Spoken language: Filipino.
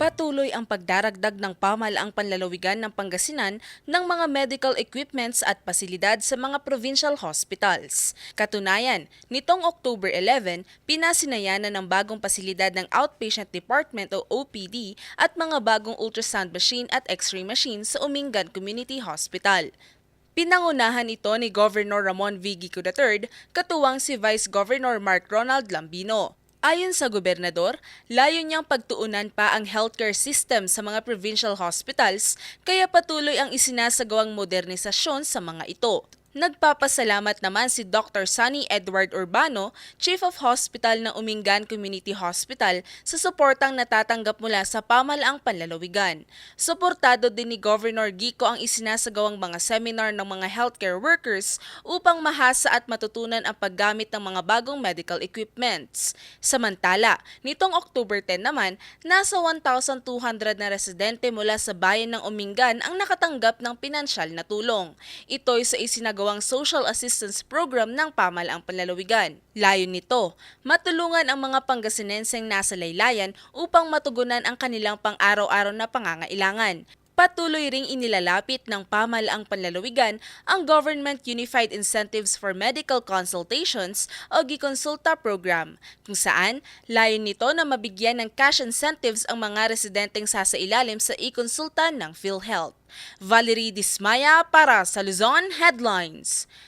Patuloy ang pagdaragdag ng pamalaang panlalawigan ng Pangasinan ng mga medical equipments at pasilidad sa mga provincial hospitals. Katunayan, nitong October 11, pinasinayanan ng bagong pasilidad ng Outpatient Department o OPD at mga bagong ultrasound machine at x-ray machine sa Umingan Community Hospital. Pinangunahan ito ni Governor Ramon V. Gico III, katuwang si Vice Governor Mark Ronald Lambino. Ayon sa gobernador, layo niyang pagtuunan pa ang healthcare system sa mga provincial hospitals kaya patuloy ang isinasagawang modernisasyon sa mga ito. Nagpapasalamat naman si Dr. Sunny Edward Urbano, Chief of Hospital ng Umingan Community Hospital, sa suportang natatanggap mula sa pamalaang panlalawigan. Suportado din ni Governor Gico ang isinasagawang mga seminar ng mga healthcare workers upang mahasa at matutunan ang paggamit ng mga bagong medical equipments. Samantala, nitong October 10 naman, nasa 1,200 na residente mula sa bayan ng Umingan ang nakatanggap ng pinansyal na tulong. Ito'y sa isinagawang social assistance program ng pamalaang panlalawigan. Layo nito, matulungan ang mga Pangasinenseng nasa laylayan upang matugunan ang kanilang pang-araw-araw na pangangailangan. Patuloy ring inilalapit ng pamalaang panlalawigan ang Government Unified Incentives for Medical Consultations o GIConsulta program, kung saan layo nito na mabigyan ng cash incentives ang mga residenteng sasailalim sa e-consulta ng PhilHealth. Valerie Dismaya para sa Luzon Headlines.